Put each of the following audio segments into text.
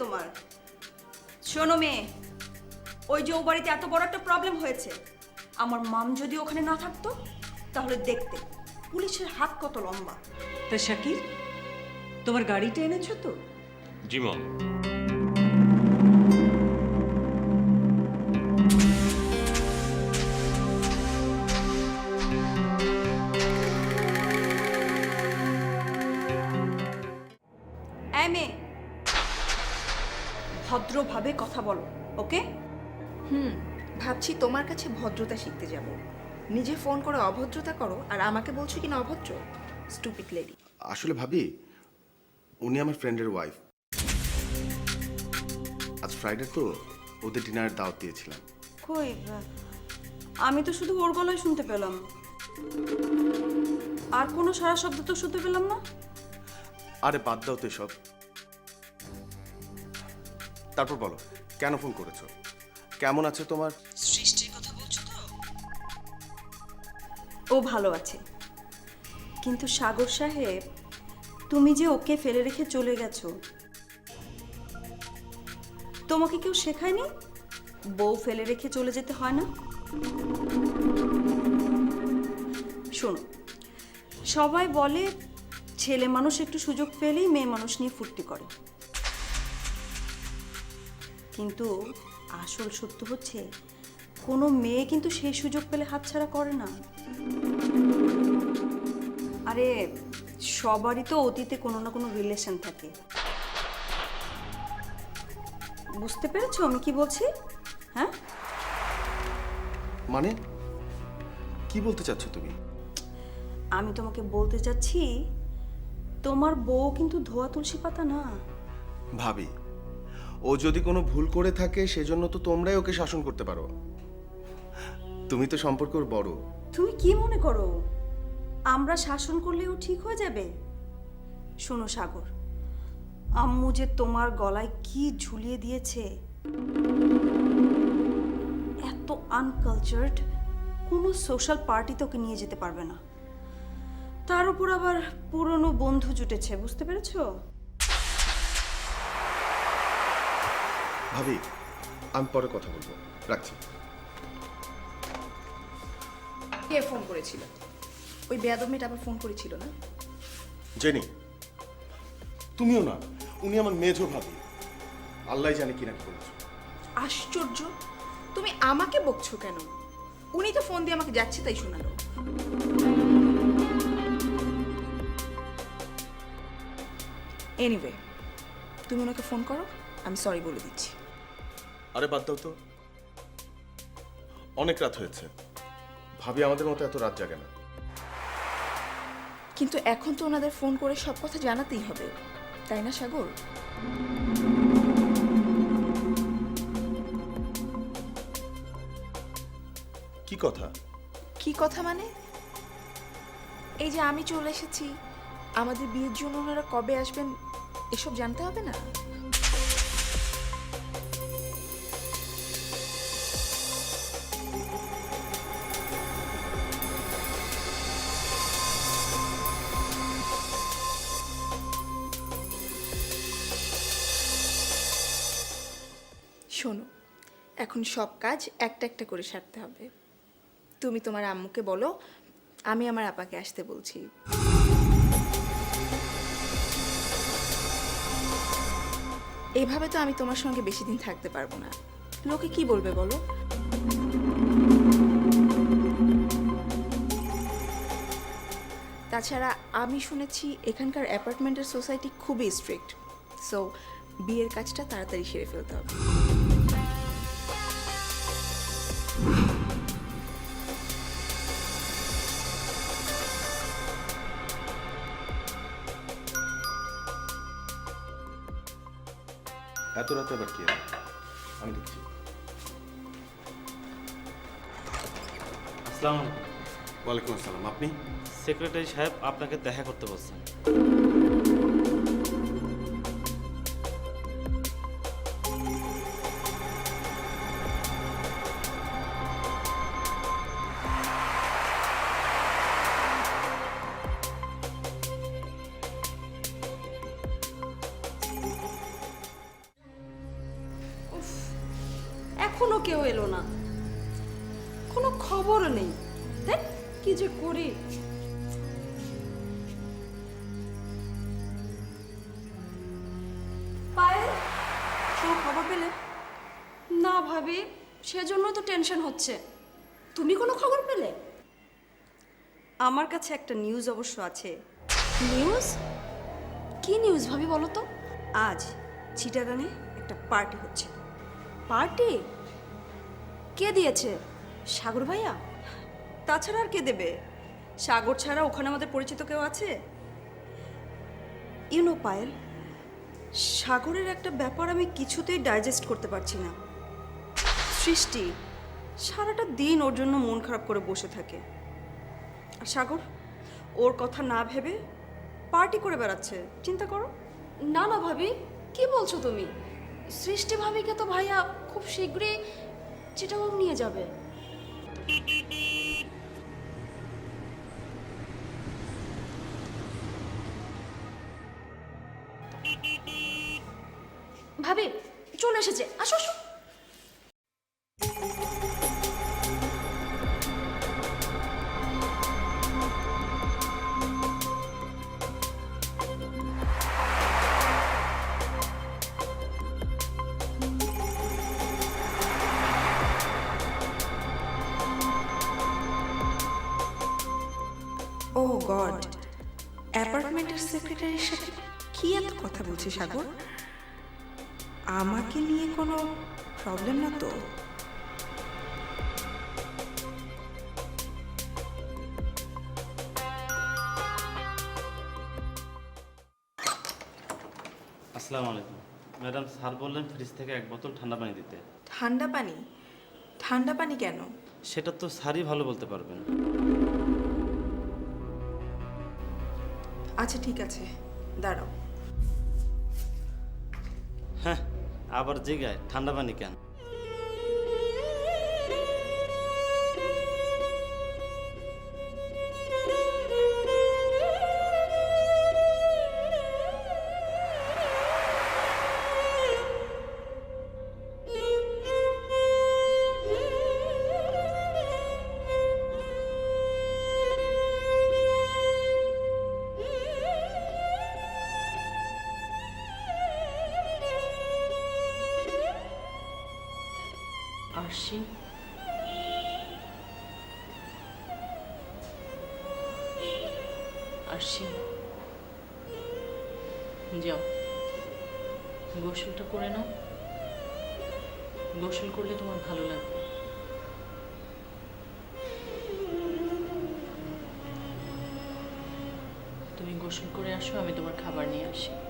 তোমার। শোনো মেয়ে ওই যে ও বাড়িতে এত বড় একটা প্রবলেম হয়েছে। আমার মাম যদি ওখানে না থাকতো তাহলে দেখতে পুলিশের হাত কত লম্বা। তা শাকির তোমার গাড়িটা এনেছো তো? জি মম। এই মেয়ে ভদ্রভাবে কথা বলো ওকে? হুম ভাবছি তোমার কাছে ভদ্রতা শিখতে যাব। নিজে ফোন করে অভদ্রতা করো আর আমাকে বলছো কি না অভদ্র? স্টুপিড লেডি আসলে ভাবি উনি আমার ফ্রেন্ডের ওয়াইফ আজ ফ্রাইডে তো ওদের ডিনারের দাওয়াত দিয়েছিলাম। কই আমি তো শুধু ওর গলায় শুনতে পেলাম। আর কোনো সারা শব্দ তো শুনতে পেলাম না? আরে বাদ দাও তো এসব। তারপর বলো কেন ফোন করেছ? কেমন আছে তোমার? সৃষ্টির কথা বলছো তো? ও ভালো আছে। কিন্তু সাগর সাহেব তুমি যে ওকে ফেলে রেখে চলে গেছো তোমাকে কেউ শেখায়নি? বউ ফেলে রেখে চলে যেতে হয় না? শোনো সবাই বলে ছেলে মানুষ একটু সুযোগ পেলেই মেয়ে মানুষ নিয়ে ফুর্তি করে। কিন্তু আসল সত্য হচ্ছে কোনো মেয়ে কিন্তু সেই সুযোগ পেলে হাতছাড়া করে না। আরে সবারই তো অতীতে কোনো না কোনো রিলেশন থাকে। বুঝতে পেরেছ আমি কি বলছি? হ্যাঁ? মানে? কি বলতে চাচ্ছ তুমি? আমি তোমাকে বলতে চাচ্ছি তোমার বউ কিন্তু ধোয়া তুলসী পাতা না। ভাবি ও যদি কোনো ভুল করে থাকে, সেজন্য তো তোমরাই ওকে শাসন করতে পারো। তুমি তো সম্পর্কের বড়। তুমি কি মনে করো? আমরা শাসন করলেও ঠিক হয়ে যাবে? শোনো সাগর, আম্মু যে তোমার গলায় কি ঝুলিয়ে দিয়েছে। এত আনকালচার্ড কোনো সোশ্যাল পার্টি তোকে নিয়ে যেতে পারবে না। তার উপর আবার পুরনো বন্ধু জুটেছে, বুঝতে পেরেছ? ভাবি আমি পরে কথা বলব। রাখছি। কে ফোন করেছিল? ওই বেয়াদব মেয়েটা আবার ফোন করেছিল না? জেনি তুমিও না উনি আমার মেজো ভাবি। আল্লাহ জানে কি না কি করেছ আশ্চর্য! তুমি আমাকে বকছো কেন? উনি তো ফোন দিয়ে আমাকে যাচ্ছে তাই শোনালো। এনিওয়ে তুমি ওনাকে ফোন করো। আমি সরি বলে দিচ্ছি। আরে বাদ দাও তো। অনেক রাত হয়েছে। ভাবি আমাদের মতো এত রাত জাগে না। কিন্তু এখন তো ওনাদের ফোন করে সব কথা জানাতেই হবে। তাই না সাগর? কি কথা? কি কথা মানে? এই যে আমি চলে এসেছি আমাদের বিয়ের জন্য ওনারা কবে আসবেন এসব জানতে হবে না? শোনো, এখন সব কাজ একটা একটা করে সারতে হবে। তুমি তোমার আম্মুকে বলো, আমি আমার আপাকে আসতে বলছি। এভাবে তো আমি তোমার সঙ্গে বেশি দিন থাকতে পারব না। লোকে কি বলবে বলো? তাছাড়া আমি শুনেছি এখানকার অ্যাপার্টমেন্টের সোসাইটি খুবই স্ট্রিক্ট। সো বিয়ের কাজটা তাড়াতাড়ি সেরে ফেলতে হবে। এত রাতে আবার কি? আমি দেখছি। আসসালাম আলাইকুম। ওয়ালাইকুম আসসালাম। আপনি? সেক্রেটারি সাহেব আপনাকে দেখা করতে বলছেন। এখনও কেউ এলো না। কোনো খবর নেই। দেখ কি যে করি। পায়েল কোনো খবর পেলে? না ভাবি সেজন্য তো টেনশন হচ্ছে। তুমি কোনো খবর পেলে? আমার কাছে একটা নিউজ অবশ্য আছে। নিউজ কি নিউজ ভাবি বলো তো? আজ চিটাগানে একটা পার্টি হচ্ছে। পার্টি কে দিয়েছে? সাগর ভাইয়া? তাছাড়া আর কে দেবে? সাগর ছাড়া ওখানে আমাদের পরিচিত কেউ আছে? ইউনো পায়েল, সাগরের একটা ব্যাপার আমি কিছুতেই ডাইজেস্ট করতে পারছি না। সৃষ্টি, সারাটা দিন ওর জন্য মন খারাপ করে বসে থাকে। আর সাগর, ওর কথা না ভেবে পার্টি করে বেড়াচ্ছে। চিন্তা করো। না না ভাবি, কি বলছো তুমি? সৃষ্টি ভাবিকে তো ভাইয়া খুব শীঘ্রই চিটাগং নিয়ে যাবে। ভাবি চলে এসেছে। আসো আসো। বলছে সাগর আমাকে নিয়ে কোনো প্রবলেম না তো? আসসালামু আলাইকুম। ম্যাডাম স্যার বললেন ফ্রিজ থেকে এক বোতল ঠান্ডা পানি দিতে। ঠান্ডা পানি? ঠান্ডা পানি কেন? সেটা তো স্যারই ভালো বলতে পারবেন। আচ্ছা ঠিক আছে। দাঁড়াও। আবার জিগায় ঠান্ডা পানি কেন? আরশি আরশি যাও। গোসলটা করে নাও। গোসল করলে তোমার ভালো লাগবে। তুমি গোসল করে আসো, আমি তোমার খাবার নিয়ে আসি।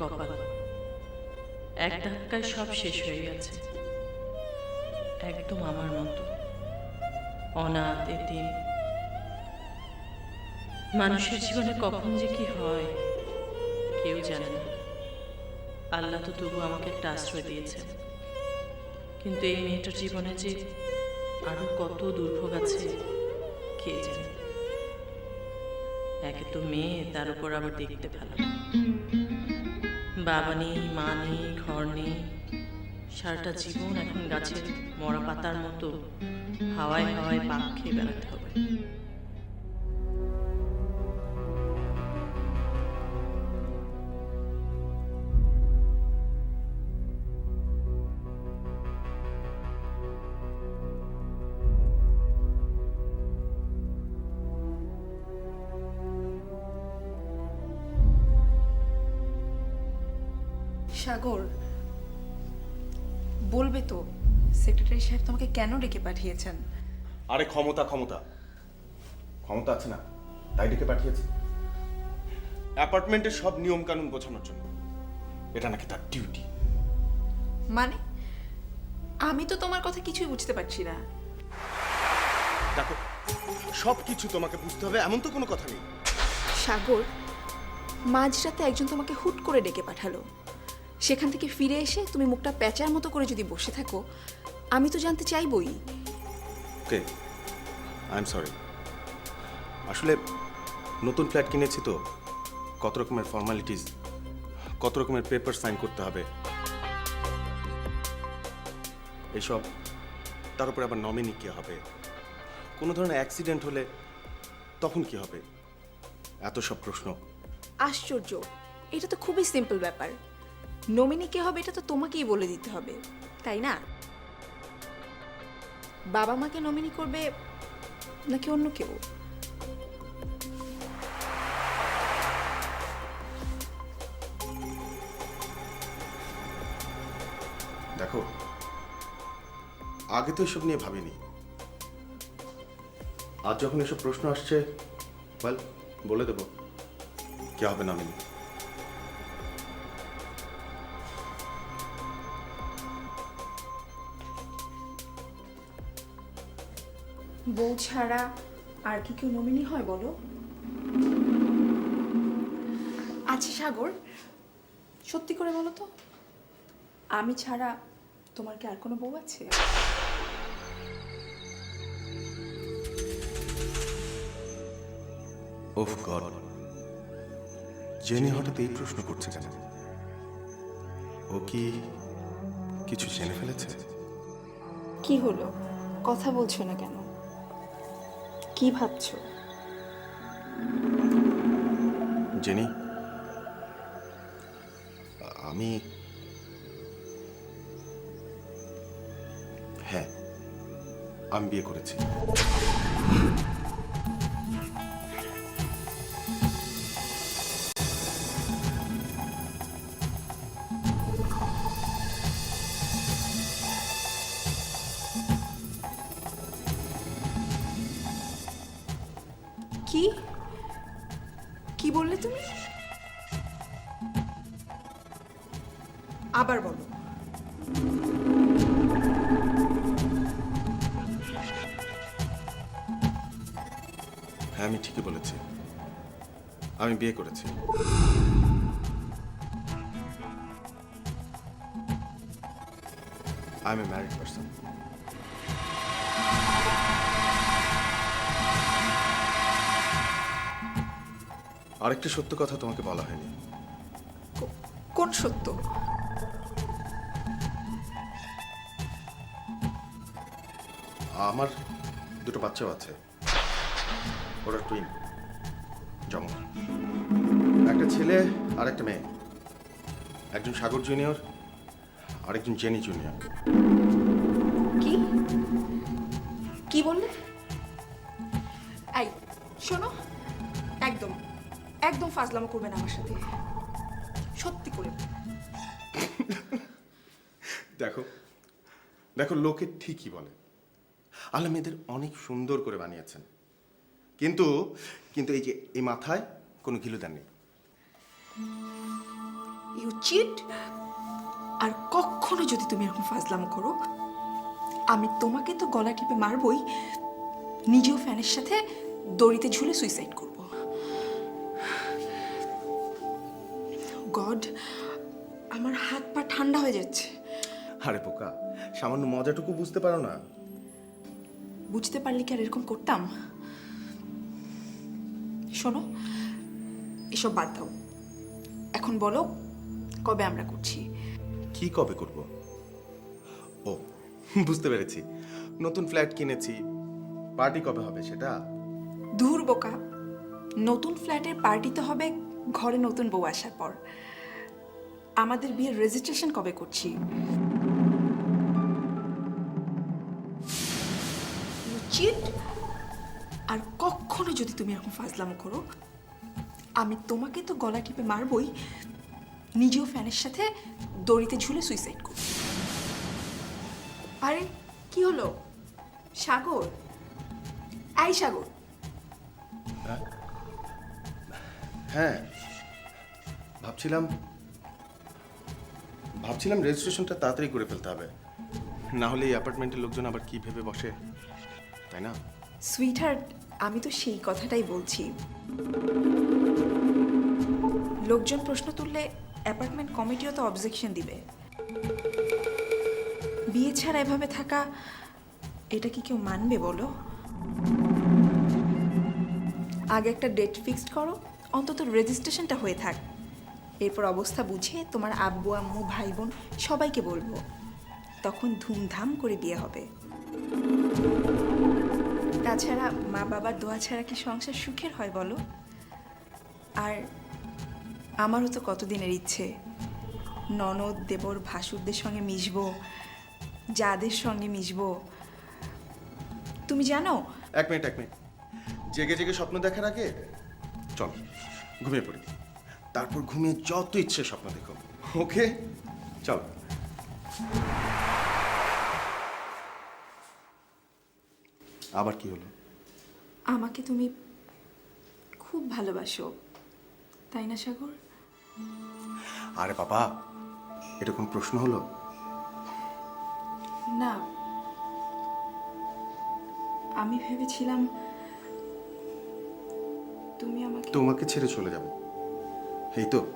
কপাল। এক ধাক্কায় সব শেষ হয়ে গেছে। একদম আমার মতো। অনাথ, এতিম। মানুষের জীবনে কখন যে কি হয়, কেউ জানে না। আল্লাহ তো তবু আমাকে একটা আশ্রয় দিয়েছেন। কিন্তু এই মেয়েটার জীবনে যে আরও কত দুর্ভোগ আছে, কে জানে? একে তো মেয়ে, তার উপর আবার দেখতে ভালো। বাবা নেই মা নেই ঘর নেই সারাটা জীবন এখন গাছের মরা পাতার মতো হাওয়ায় হাওয়ায় পাক খেয়ে বেড়াতে হবে। সাগর বলবে তো সেক্রেটারি সাহেব তোমাকে কেন ডেকে পাঠিয়েছেন? আরে ক্ষমতা ক্ষমতা। ক্ষমতা আছে না তাই ডেকে পাঠিয়েছে। অ্যাপার্টমেন্টের সব নিয়ম কানুন বোঝানোর জন্য। এটা নাকি তার ডিউটি মানে? আমি তো তোমার কথা কিছুই বুঝতে পারছি না। দেখো সব কিছু তোমাকে বুঝতে হবে এমন তো কোনো কথা নেই। সাগর মাঝরাতে একজন তোমাকে হুট করে ডেকে পাঠালো। সেখান থেকে ফিরে এসে তুমি মুখটা প্যাঁচার মতো করে যদি বসে থাকো আমি তো জানতে চাইবই। ওকে আই এম সরি আসলে নতুন ফ্ল্যাট কিনেছি তো কত রকমের ফর্মালিটিস কত রকমের পেপার সাইন করতে হবে। এইসব তার উপরে আবার নমিনি কে হবে? কোনো ধরনের অ্যাক্সিডেন্ট হলে তখন কি হবে? এত সব প্রশ্ন। আশ্চর্য এটা তো খুবই সিম্পল ব্যাপার। নমিনি কে হবে, এটা তো তোমাকেই বলে দিতে হবে, তাই না? বাবা মাকে নমিনি করবে নাকি অন্য কেউ? দেখো, আগে তো এসব নিয়ে ভাবিনি। আজ যখন এসব প্রশ্ন আসছে বল বলে দেবো। কে হবে নমিনি? বউ ছাড়া আর কি কেউ নমিনি হয় বলো? আচ্ছা সাগর সত্যি করে বলো তো আমি ছাড়া তোমার কি আর কোনো বউ আছে? ওফ গড জেনি হঠাৎ এই প্রশ্ন করছে কেন ও কি কিছু জেনে ফেলেছে? কি হলো? কথা বলছো না কেন? কি ভাবছ? জেনি আমি হ্যাঁ আমি বিয়ে করেছি। আমি বিয়ে করেছি। I am a married person আরেকটি সত্য কথা তোমাকে বলা হয়নি। কোন সত্য? আমার দুটো বাচ্চাও আছে। ওরা টুইন একটা ছেলে আর একটা মেয়ে। একজন সাগর জুনিয়র আরেকজন জেনি জুনিয়র কি? কি বললে? এই শোনো একদম একদম ফাজলামো করবে না আমার সাথে। সত্যি করে। দেখো দেখো লোকে ঠিকই বলে। আল্লাহ মেয়েদের অনেক সুন্দর করে বানিয়েছেন। কিন্তু কিন্তু এই যে এই মাথায় কোনো গিলুদান নেই ইউ চিট আর কখনো যদি তুমি এরকম ফাজলাম করো আমি তোমাকে তো গলা টিপে মারবই। নিজেও ফ্যানের সাথে দড়িতে ঝুলে সুইসাইড করব। গড আমার হাত পা ঠান্ডা হয়ে যাচ্ছে। আরে পোকা সামান্য মজাটুকু বুঝতে পারো না। বুঝতে পারলে কি আর এরকম করতাম? শোনো এসব বাদ দাও। এখন বলো কবে আমরা করছি? কি কবে করব? ও বুঝতে পেরেছি। নতুন ফ্ল্যাট কিনেছি পার্টি কবে হবে সেটা? দূর বোকা। নতুন ফ্ল্যাটের পার্টি তো হবে ঘরে নতুন বউ আসার পর। আমাদের বিয়ের রেজিস্ট্রেশন কবে করছি? চিট আর কখনো যদি তুমি এরকম ফাজলামো করো আমি তোমাকে তো গলা টিপে মারবই। নিজেও ফ্যানের সাথে দড়িতে ঝুলে সুইসাইড করব। আরে কি হলো? সাগর? এই সাগর। হ্যাঁ ভাবছিলাম ভাবছিলাম রেজিস্ট্রেশনটা তাড়াতাড়ি করে ফেলতে হবে। না হলে এই অ্যাপার্টমেন্টের লোকজন আবার কি ভেবে বসে? তাই না? সুইটহার্ট আমি তো সেই কথাটাই বলছি। লোকজন প্রশ্ন তুললে অ্যাপার্টমেন্ট কমিটিও তো অবজেকশন দিবে। বিয়ে ছাড়া এভাবে থাকা, এটা কি কেউ মানবে বলো? আগে একটা ডেট ফিক্সড করো, অন্তত রেজিস্ট্রেশনটা হয়ে থাক। এরপর অবস্থা বুঝে তোমার আব্বু, আম্মু ভাই বোন সবাইকে বলব, তখন ধুমধাম করে বিয়ে হবে। তাছাড়া মা বাবার দোয়া ছাড়া কি সংসার সুখের হয় বলো? আর আমারও তো কতদিনের ইচ্ছে। ননদ দেবর ভাসুরদের সঙ্গে মিশব যাদের সঙ্গে মিশবো। তুমি জানো? এক মিনিট এক মিনিট। জেগে জেগে স্বপ্ন দেখার আগে চল ঘুমিয়ে পড়ি। তারপর ঘুমিয়ে যত ইচ্ছে স্বপ্ন দেখো। ওকে? চল। আবার কি হলো? আমাকে তুমি খুব ভালোবাসো তাই না সাগর? আরে বাবা এরকম প্রশ্ন হলো? না। আমি ভেবেছিলাম তুমি আমাকে তোমাকে ছেড়ে চলে যাব। এই তো।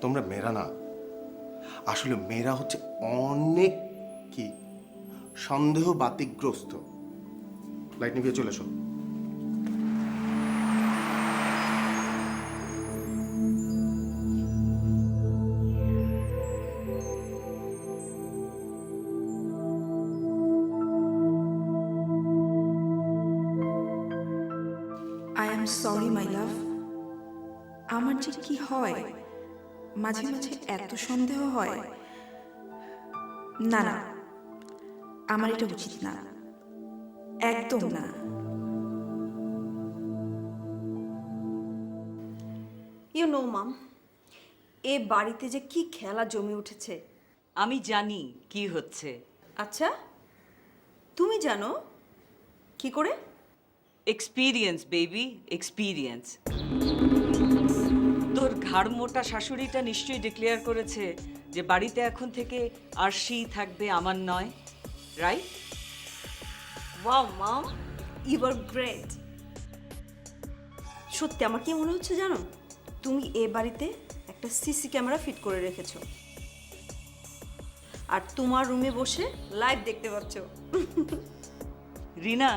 তোমরা মেয়েরা না। আসলে মেয়েরা হচ্ছে অনেক কি? সন্দেহ বাতিগ্রস্ত লাইট নিভিয়ে চলে এসো। মাঝে মাঝে এত সন্দেহ হয়। না না আমার এটা উচিত না। একদম না। ইউ নো মাম এ বাড়িতে যে কি খেলা জমে উঠেছে? আমি জানি কি হচ্ছে। আচ্ছা তুমি জানো? কি করে? এক্সপিরিয়েন্স বেবি এক্সপিরিয়েন্স তোর ঘাড় মোটা শাশুড়িটা নিশ্চয়ই ডিক্লেয়ার করেছে যে বাড়িতে এখন থেকে আর সেই থাকবে আমার নয় right wow mom you are great সত্যি আমার কি মনে হচ্ছে জানো? তুমি এ বাড়িতে একটা সিসি ক্যামেরা ফিট করে রেখেছো। আর তোমার রুমে বসে লাইভ দেখতে পাচ্ছ। রিনা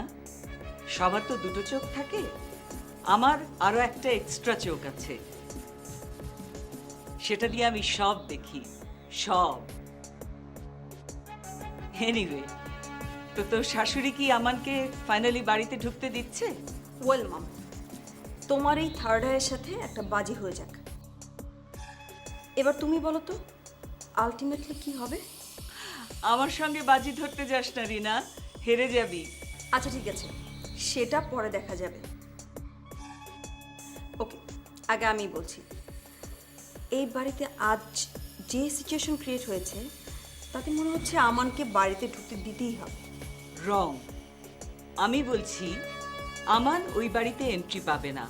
সবার তো দুটো চোখ থাকে আমার আরও একটা এক্সট্রা চোখ আছে। সেটা দিয়ে আমি সব দেখি সব। এনিওয়ে তো তোর শাশুড়ি কি আমানকে ফাইনালি বাড়িতে ঢুকতে দিচ্ছে? ওয়েল মাম তোমার এই থার্ড আইয়ের সাথে একটা বাজি হয়ে যাক। এবার তুমি বলো তো আলটিমেটলি কি হবে? আমার সঙ্গে বাজি ধরতে যাস না রিনা হেরে যাবি। আচ্ছা ঠিক আছে সেটা পরে দেখা যাবে। ওকে আগে আমি বলছি। এই বাড়িতে আজ যে সিচুয়েশন ক্রিয়েট হয়েছে তাতে মনে হচ্ছে আমানকে বাড়িতে ঢুকতে দিতেই হবে। রং। আমি বলছি আমান ওই বাড়িতে এন্ট্রি পাবে না।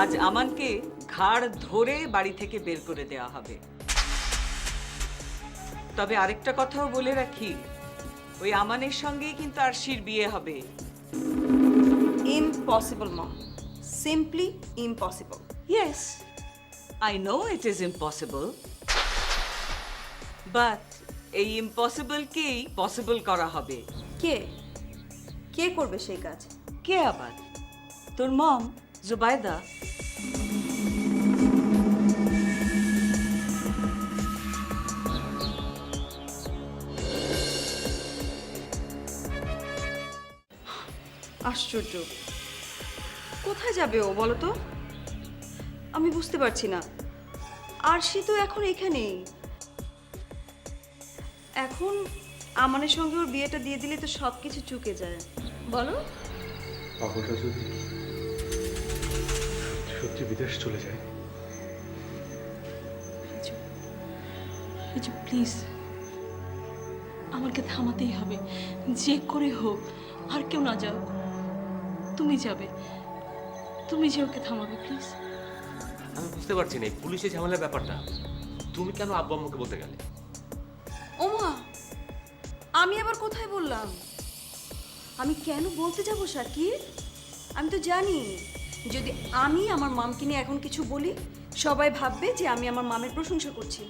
আজ আমানকে ঘাড় ধরে বাড়ি থেকে বের করে দেওয়া হবে। তবে আরেকটা কথাও বলে রাখি ওই আমানের সঙ্গেই কিন্তু আরশির বিয়ে হবে। Impossible mom simply impossible yes I know it is impossible but এই ইম্পসিবলকেই পসিবল করা হবে? কে? কে করবে সেই কাজ? কে আবার? তোর মম জুবাইদা আশ্চর্য। কোথায় যাবে ও বলো তো? আমি বুঝতে পারছি না। আর সে তো এখন এখানেই। এখন আমানের সঙ্গে ওর বিয়েটা দিয়ে দিলে তো সব কিছু চুকে যায়। বলো। যদি সত্যি বিদেশ চলে যায়? প্লিজ। আমাকে থামাতেই হবে। যে করে হোক আর কেউ না যাও তুমি যাবে। তুমি যে ওকে থামাবে প্লিজ। আমি বুঝতে পারছি না, এই পুলিশের ঝামেলার ব্যাপারটা। তুমি কেন আব্বু আম্মুকে বলতে গেলে? ওমা, আমি আবার কোথায় বললাম? আমি কেন বলতে যাব শাকির আমি তো জানি, যদি আমি আমার মামকে নিয়ে এখন কিছু বলি, সবাই ভাববে যে আমি আমার মামের প্রশংসা করছি।